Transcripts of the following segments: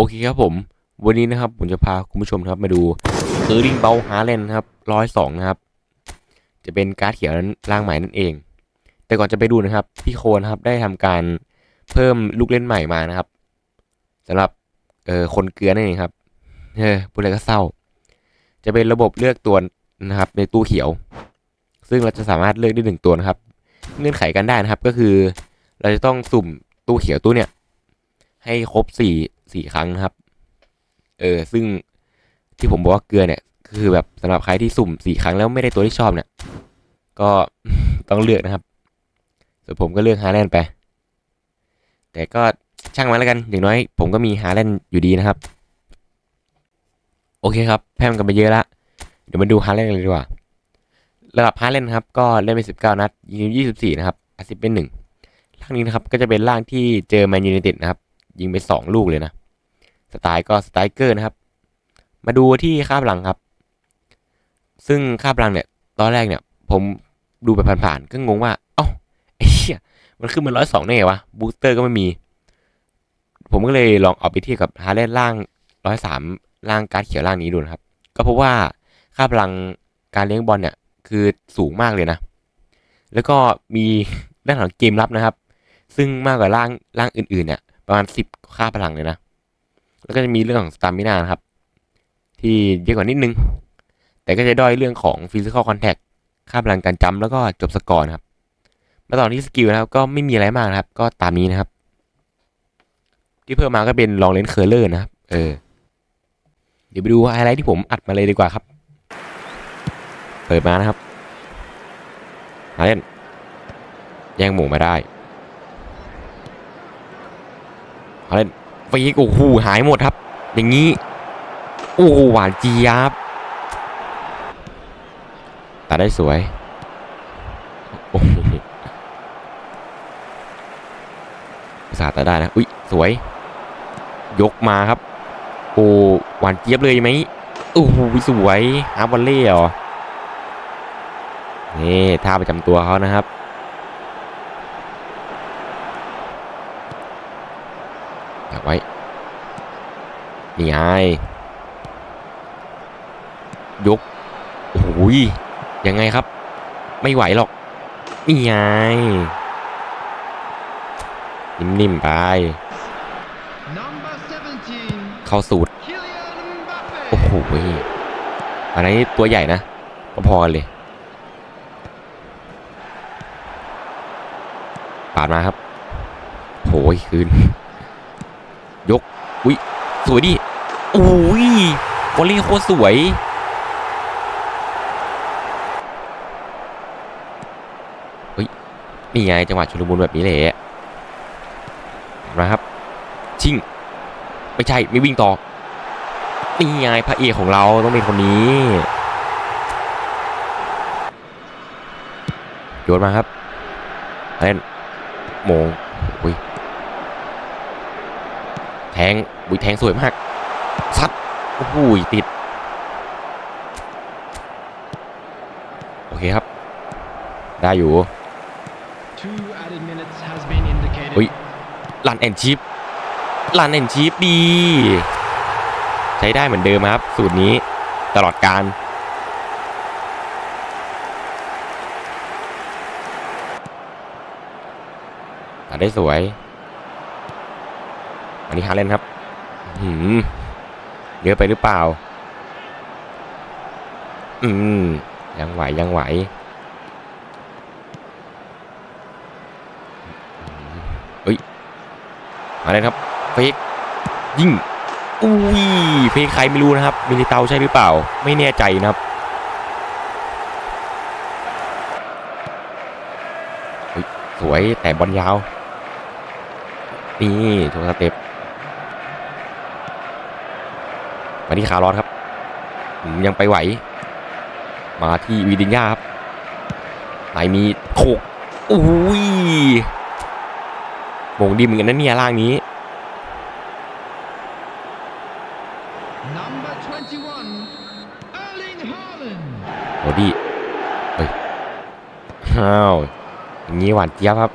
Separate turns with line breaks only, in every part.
โอเคครับผม วันนี้นะครับผมจะพาคุณผู้ชมครับมาดูเออร์ลิงเบลฮาเลนครับร้อยสองนะครับ จะเป็นการ์ดเขียวนั้นร่างใหม่นั่นเอง แต่ก่อนจะไปดูนะครับ พี่โคนครับได้ทำการเพิ่มลูกเล่นใหม่มานะครับสำหรับเออคนเกลือนั่นเองครับเออพูดอะไรก็เศร้า จะเป็นระบบเลือกตัวนะครับ ในตู้เขียว ซึ่งเราจะสามารถเลือกได้หนึ่งตัวนะครับ เงื่อนไขกันได้นะครับก็คือ เราจะต้องสุ่มตู้เขียวตู้เนี่ยให้ครบสี่ สี่ครั้งนะครับ เออ ซึ่งที่ผมบอกว่าเกลือเนี่ย คือแบบสำหรับใครที่สุ่มสี่ครั้งแล้วไม่ได้ตัวที่ชอบเนี่ย ก็ต้องเลือกนะครับ ส่วนผมก็เลือกฮาแลนด์ไป แต่ก็ช่างมันแล้วกัน อย่างน้อย ผมก็มีฮาแลนด์อยู่ดีนะครับ โอเคครับ แพมกันไปเยอะละ เดี๋ยวมาดูฮาแลนด์กันเลยดีกว่า ระดับฮาแลนด์ครับ ก็เล่นไปสิบเก้านัดยิงยี่สิบสี่นะครับอาซิสเป็นหนึ่งร่างนี้นะครับ ก็จะเป็นร่างที่เจอแมนยูไนเต็ดนะครับ ยิงไปสองลูกเลยนะ สไตล์ก็สไตล์เกอร์นะครับ มาดูที่ค่าพลังครับ ซึ่งค่าพลังเนี่ย ตอนแรกเนี่ย ผมดูไปผ่านๆก็งงว่า เอ้าไอ้เหี้ยมันขึ้นมาร้อยสองได้ไงวะบูสเตอร์ก็ไม่มี ผมก็เลยลองเอาไปเทียบกับฮาร์เลนล่างร้อยสามล่างการ์ดเขียวล่างนี้ดูนะครับ ก็พบว่าค่าพลังการเลี้ยงบอลเนี่ย คือสูงมากเลยนะ แล้วก็มีด้านหลังเกมรับนะครับ ซึ่งมากกว่าร่างร่างอื่นๆเนี่ย ประมาณสิบค่าพลังเลยนะ แล้วก็จะมีเรื่องของสตามินานะครับ ที่เยอะกว่านิดนึง แต่ก็จะด้อยเรื่องของฟิสิกอลคอนแทคค่าพลังการจำแล้วก็จบสกอร์นะครับ มาต่อที่สกิลนะครับ ก็ไม่มีอะไรมากนะครับ ก็ตามนี้นะครับ ที่เพิ่มมาก็เป็นลองเลนเคอร์เลอร์นะครับ เออ เดี๋ยวไปดูไฮไลท์ที่ผมอัดมาเลยดีกว่าครับ เปิดมานะครับมาเล่นแย่งหมูมาได้มาเล่น ฟีกโอ้โหหายหมดครับ อย่างนี้ โอ้หวานเจี๊ยบตัดได้สวยโอ้โหอุตสาตัดได้นะอุ้ยสวย ยกมาครับ โอ้หวานเจี๊ยบเลยไหมโอ้โหสวยฮาร์บอลเล่เหรอนี่ท่าประจำตัวเขานะครับ อยากไว้ นี่ไงยกโอ้โหยยังไงครับ ไม่ไหวหรอก นี่ไง นิ่มๆไป
Number 17,
เข้าสูตร
Kylian
โอ้
Mbappe.
โหยอันนี้ตัวใหญ่นะพอๆกันเลย ปาดมาครับ โหยคืน ยก อุ้ย สวยดิโอ้ยวอลลี่โคตรสวย เฮ้ย นี่ไงจังหวะชุลมุนแบบนี้แหละมาครับ ชิง ไม่ใช่ ไม่วิ่งต่อ นี่ไงพระเอกของเราต้องเป็นคนนี้โยนมาครับเล่นโมงอุ้ย งอุ้ยแทงสวยมากซัดโอ้โหติด โอเคครับ ได้อยู่อุ้ยลันแอนชิปลันแอนชิปดี ใช้ได้เหมือนเดิมครับ สูตรนี้ตลอดการตัดได้สวย อันนี้ฮาเลนครับหืมเยอะไปหรือเปล่า อืม ยังไหวยังไหวเฮ้ยมาเลยครับเฟกยิงอุ้ยเฟกใครไม่รู้นะครับมินิเตาใช่หรือเปล่า ไม่แน่ใจนะครับสวยแต่บอลยาว นี่โชว์สเต็ป มาที่คาร์ลอสครับอืมยังไปไหว มาที่วีดินยาครับไหนมีโขกอุ้ยโมงดีเหมือนกันนะเนี่ยร่างนี้
Number 21, Erling Haaland.
โอ้ดีเฮ้ยอ้าวอย่างนี้หวานเจี๊ยบครับ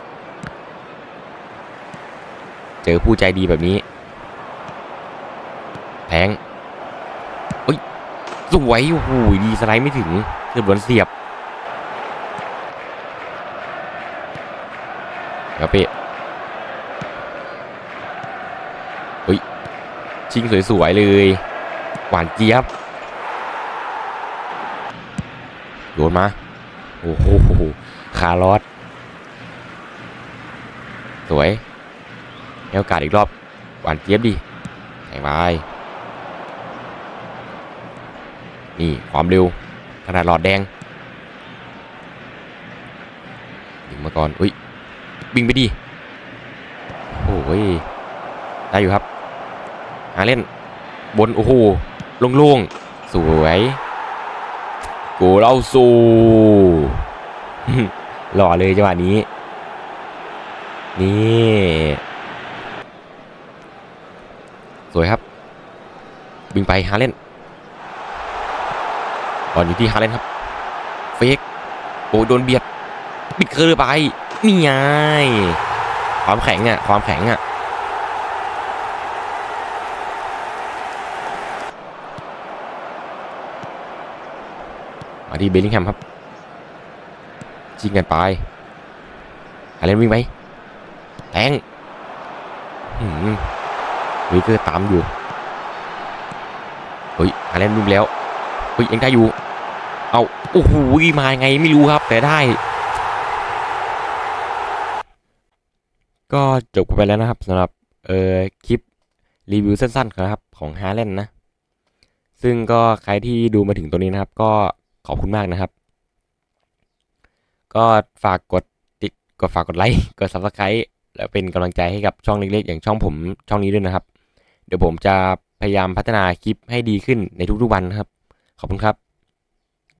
เจอผู้ใจดีแบบนี้งเอ้ย สวยโอ้โหดีสไลด์ไม่ถึงเกือบโดนเสียบกระเปะเฮ้ย ชิงสวยๆเลย หวานเจี๊ยบ โยนมา โอ้โหคาร์ลอสสวยให้โอกาสอีกรอบ หวานเจี๊ยบดิแข่งไป นี่ความเร็วขนาดหลอดแดงยิงมาก่อนอุ้ยบิงไปดิโอ้ยได้อยู่ครับหาเล่นบนโอ้โหโล่งๆสวยโกเราสู้หล่อเลยจังหวะนี้ นี่สวยครับบิงไปฮาเล่น บอลอยู่ที่ฮาเลนครับ เฟกโอ้ยโดนเบียดบิดเคอร์ไปนี่ไงความแข็งอะความแข็งอะมาที่เบลลิงแฮมครับชิงกันไปอะไรวิ่งไปแทงหืมวิกเกอร์ตามอยู่ เฮ้ยอะไรวิ่งแล้ว เฮ้ยยังได้อยู่ เอาโอ้โหมาไงไม่รู้ครับ แต่ได้ ก็จบไปแล้วนะครับสำหรับเออคลิปรีวิวสั้นๆครับของฮาเลนนะ ซึ่งก็ใครที่ดูมาถึงตรงนี้นะครับ ก็ขอบคุณมากนะครับ ก็ฝากกดติดกดฝากกดไลค์กด subscribe แล้วเป็นกำลังใจให้กับช่องเล็กๆ อย่างช่องผมช่องนี้ด้วยนะครับ เดี๋ยวผมจะพยายามพัฒนาคลิปให้ดีขึ้นในทุกๆวันนะครับ ขอบคุณครับ